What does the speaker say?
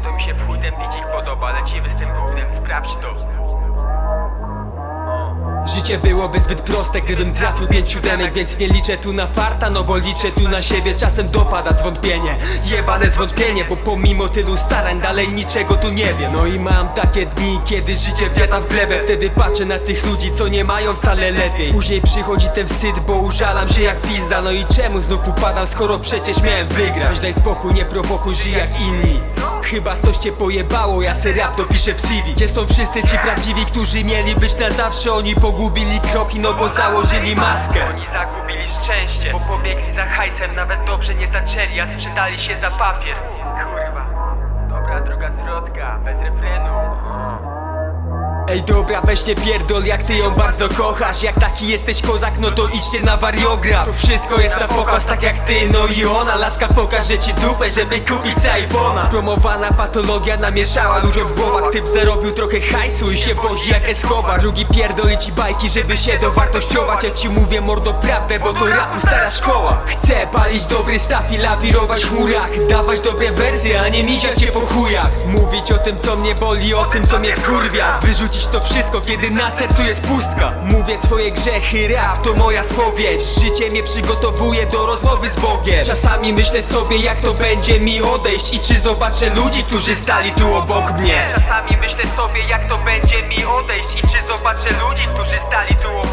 to mi się w chuj ten bicik podoba Lecimy z tym gównem, sprawdź to Życie byłoby zbyt proste, gdybym trafił pięciu denek Więc nie liczę tu na farta, no bo liczę tu na siebie. Czasem dopada zwątpienie, jebane zwątpienie Bo pomimo tylu starań dalej niczego tu nie wiem. No i mam takie dni, kiedy życie wbiada w glebę. Wtedy patrzę na tych ludzi, co nie mają wcale lepiej. Później przychodzi ten wstyd, bo użalam się jak pizda. No i czemu znów upadam, skoro przecież miałem wygrać? Weź daj spokój, nie prowokuj, żyj jak inni. Chyba coś cię pojebało, ja se rap dopiszę w CV Gdzie są wszyscy ci prawdziwi, którzy mieli być na zawsze Oni pogubili kroki, no bo założyli maskę. Oni zagubili szczęście, bo pobiegli za hajsem Nawet dobrze nie zaczęli, a sprzedali się za papier. Kurwa. Dobra druga zwrotka, bez Ej dobra, weź nie pierdol, jak ty ją bardzo kochasz. Jak taki jesteś kozak, no to idźcie na wariograf. To wszystko jest na pokaz, tak jak ty, no i ona. Laska pokaże ci dupę, żeby kupić iPhone'a. Promowana patologia namieszała ludziom w głowach. Typ zarobił trochę hajsu i się wozi jak Escobar Drugi pierdoli ci bajki, żeby się dowartościować. Ja ci mówię mordo prawdę, bo to rapu stara szkoła. Chcę palić dobry staw i lawirować w chmurach. Dawać dobre wersje, a nie midziać się po chujach. Mówić o tym co mnie boli, o tym co mnie wkurwia. Wyrzucić to wszystko, kiedy na sercu jest pustka. Mówię swoje grzechy, rap to moja spowiedź. Życie mnie przygotowuje do rozmowy z Bogiem. Czasami myślę sobie jak to będzie mi odejść I czy zobaczę ludzi, którzy stali tu obok mnie. Czasami myślę sobie jak to będzie mi odejść I czy zobaczę ludzi, którzy stali tu obok mnie